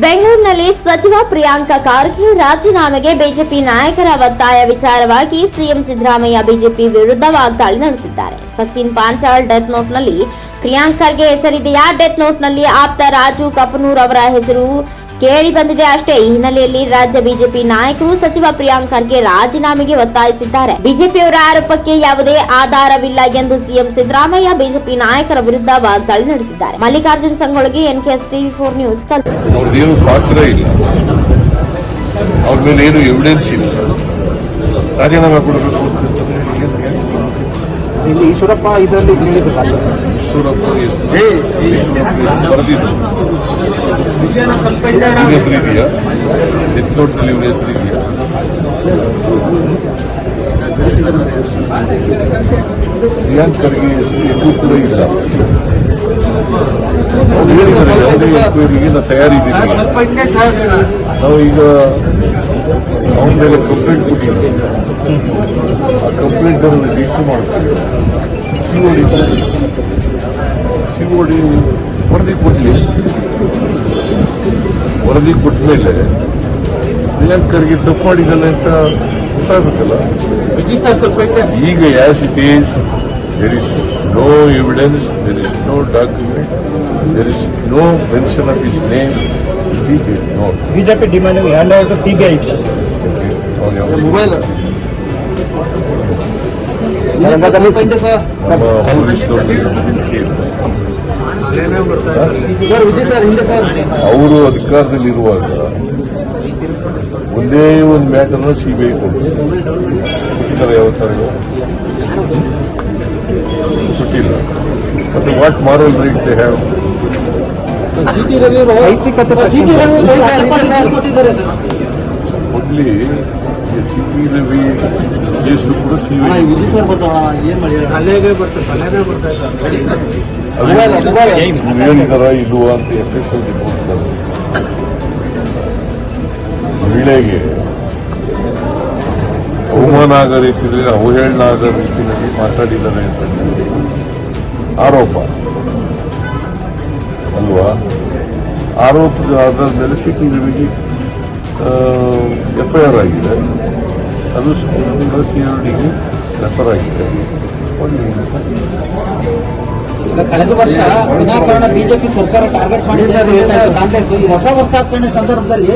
ಬೆಂಗಳೂರಿನಲ್ಲಿ ಸಚಿವ ಪ್ರಿಯಾಂಕ ಖಾರ್ಗೆ ರಾಜೀನಾಮೆಗೆ ಬಿಜೆಪಿ ನಾಯಕರ ಒತ್ತಾಯ ವಿಚಾರವಾಗಿ ಸಿಎಂ ಸಿದ್ದರಾಮಯ್ಯ ಬಿಜೆಪಿ ವಿರುದ್ಧ ವಾಗ್ದಾಳಿ ನಡೆಸಿದ್ದಾರೆ. ಸಚಿನ್ ಪಾಂಚಾಳ್ ಡೆತ್ ನೋಟ್ನಲ್ಲಿ ಪ್ರಿಯಾಂಕ್ ಖರ್ಗೆ ಹೆಸರಿದೆಯಾ? ಡೆತ್ ನೋಟ್ನಲ್ಲಿ ಆಪ್ತ ರಾಜು ಕಪನೂರ್ ಅವರ ಹೆಸರು ಕೇಳಿ ಬಂದಿದೆ ಅಷ್ಟೇ. ಈ ಹಿನ್ನೆಲೆಯಲ್ಲಿ ರಾಜ್ಯ ಬಿಜೆಪಿ ನಾಯಕರು ಸಚಿವ ಪ್ರಿಯಾಂಕ್ ಖರ್ಗೆ ರಾಜೀನಾಮೆಗೆ ಒತ್ತಾಯಿಸಿದ್ದಾರೆ. ಬಿಜೆಪಿಯವರ ಆರೋಪಕ್ಕೆ ಯಾವುದೇ ಆಧಾರವಿಲ್ಲ ಎಂದು ಸಿಎಂ ಸಿದ್ದರಾಮಯ್ಯ ಬಿಜೆಪಿ ನಾಯಕರ ವಿರುದ್ಧ ವಾಗ್ದಾಳಿ ನಡೆಸಿದ್ದಾರೆ. Mallikarjun Sangolagi NKS TV four news Kalaburagi ಅವ್ರದ್ದೇನು ಪಾತ್ರ ಇಲ್ಲ. ಅವ್ರ ಮೇಲೆ ಏನು ಎವಿಡೆನ್ಸ್ ಇಲ್ಲ. ರಾಜೀನಾಮೆ ಕೊಡಬೇಕು ಅಂತಂದ್ರೆ ಇಲ್ಲಿ ಈಶ್ವರಪ್ಪ ಇದರಲ್ಲಿ ಈಶ್ವರಪ್ಪ ಬರೆದಿದ್ದು. ಹೆಸರು ಇದೆಯಾ? ಡೆತ್ ನೋಟ್ನಲ್ಲಿ ಇವ್ರ ಹೆಸರು ಇದೆಯಾ? ಪ್ರಿಯಾಂಕ್ ಖರ್ಗೆ ಹೆಸರು ಎಲ್ಲೂ ಕೂಡ ಇಲ್ಲ. ಅವ್ರು ಹೇಳಿದ್ದಾರೆ ಯಾವುದೇ ಎಂಕ್ವೈರಿಗೆ ನಾನು ತಯಾರಿದ್ದೀನಿ ನಾವು ಈಗ ಅವನ ಮೇಲೆ ಕಂಪ್ಲೇಂಟ್ ಕೊಟ್ಟಿದ್ದೀವಿ. ಆ ಕಂಪ್ಲೇಂಟ್ ಅನ್ನು ರಿಜಿಸ್ಟರ್ ಮಾಡ್ತೀವಿ ಸಿಒಡಿ ಸಿಒಡಿ ವರದಿ ಕೊಡಲಿ. ವರದಿ ಕೊಟ್ಟ ಮೇಲೆ ಪ್ರಿಯಾಂಕ್ ಖರ್ಗೆ ತಪ್ಪು ಮಾಡಿದಲ್ಲ ಅಂತ ಗೊತ್ತಾಗುತ್ತಲ್ಲ? ಈಗ as it is there is no evidence there is no document there is no mention of his name BJP demand hand over to CBI mobile sir ಹಿಂದೆ ಸರ್ ಅವರು ಅಧಿಕಾರದಲ್ಲಿರುವಾಗ ಒಂದೇ ಒಂದು ಮ್ಯಾಟರ್ನ ಸಿಬಿಐ ಕೊಟ್ಟಿದ್ದಾರೆ ಯಾವತ್ತಾರು ಕೊಟ್ಟಿಲ್ಲ. ಮತ್ತೆ what moral right they have ನೈತಿಕತೆ ಮೊದಲಿ ಸಿ ಪಿ ರವಿ ಕೇಸು ಕೂಡ ಹೇಳಿದಾರ ಇಲ್ವಾ ಅಂತ ಎಫೆಕ್ಟ್ ಎಸ್ ಮಹಿಳೆಗೆ ಅವಮಾನ ಆಗೋ ರೀತಿಯಲ್ಲಿ ಅವಹೇಳನ ಆಗೋ ರೀತಿಯಲ್ಲಿ ಮಾತಾಡಿದ್ದಾರೆ ಅಂತ ಆರೋಪ ಅಲ್ವಾ ಆರೋಪದ ಆಧಾರದ ಮೇಲೆ ನಿಮಗೆ ಟಿ ರವಿಗೆ ಎಫ್ ಐ ಆರ್ ಆಗಿದೆ. ಅದು ಸಿ ಆರ್ ಡಿಗೆ ರೆಫರ್ ಆಗಿದೆ. ಕಳೆದ ವರ್ಷ ವಿನಾಕಾರಣ ಬಿಜೆಪಿ ಸರ್ಕಾರ ಟಾರ್ಗೆಟ್ ಮಾಡಿದ್ದಾರೆ ಕಾಂಗ್ರೆಸ್. ಈ ಹೊಸ ವರ್ಷಾಚರಣೆ ಸಂದರ್ಭದಲ್ಲಿ